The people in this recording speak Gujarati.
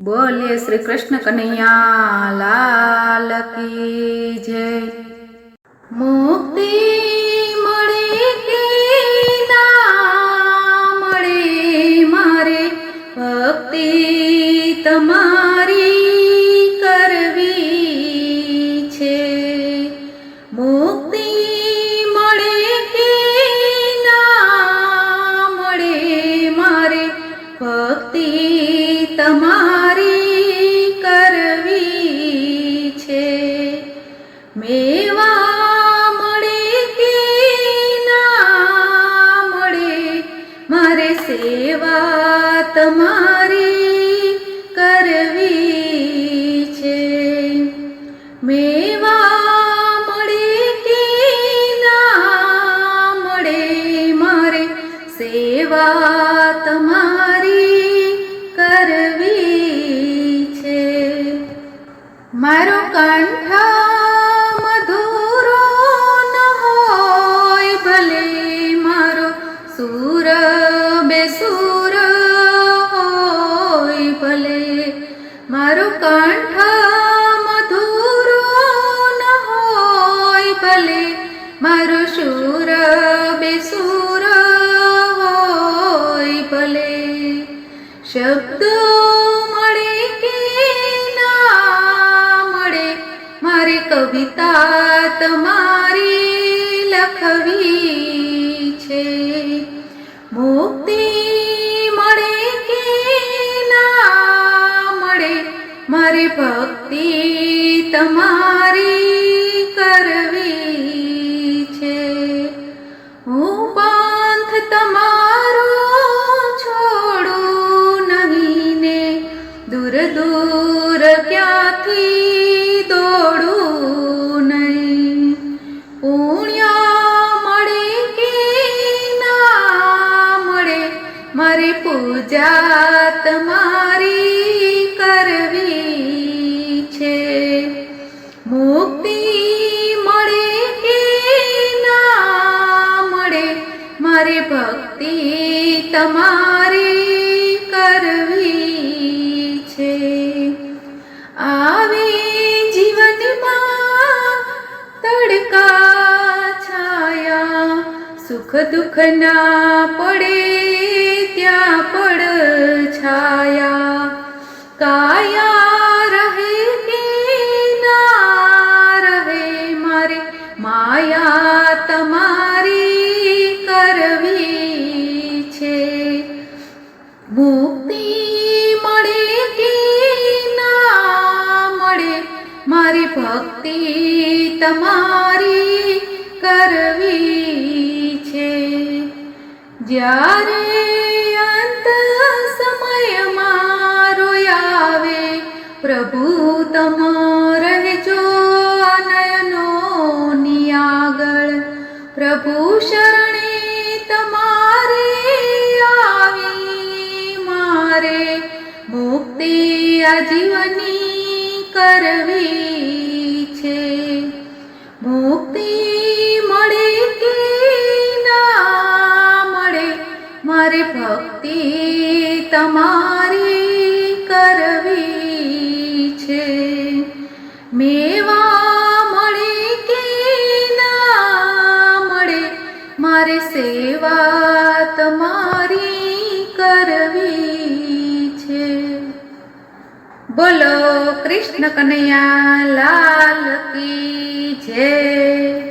બોલીએ શ્રી કૃષ્ણ કનૈયા લાલ કી જય. મુક્તિ મળે કે ના મળે મારે ભક્તિ તમારી સેવા તમારી કરવી છે. મેવા મળે કે ના મળે, મારે સેવા તમારી કરવી છે. મારો કંઠ ભલે મારો સુર બેસુર હોય ભલે. શબ્દ મળે કે ના મળે, મારે કવિતા તમારી લખવી છે. મુક્તિ મળે કે ના મળે, મારી ભક્તિ તમારી મારે પૂજા તમારી કરવી છે. મુક્તિ મળે કે ના મળે, મારી ભક્તિ તમારી કરવી છે. આવે જીવનમાં તડકા છાયા, સુખ દુઃખ ના પડે ત્યાં પડ છાયા. કાયા રહે કે ના રહે મારે? માયા તમારી કરવી છે. મુક્તિ મળે કે ના મળે? મારી ભક્તિ તમારી કરવી છે. જ્યારે પ્રભુ તમ રહેજો નયનોની આગળ પ્રભુ શરણે તમારે આવી મારે મુક્તિ આજીવની કરવી છે મુક્તિ મળે કે ના મળે મારે ભક્તિ તમારી મારે સેવા તમારી કરવી છે. બોલો કૃષ્ણ કનૈયા લાલ કી જય.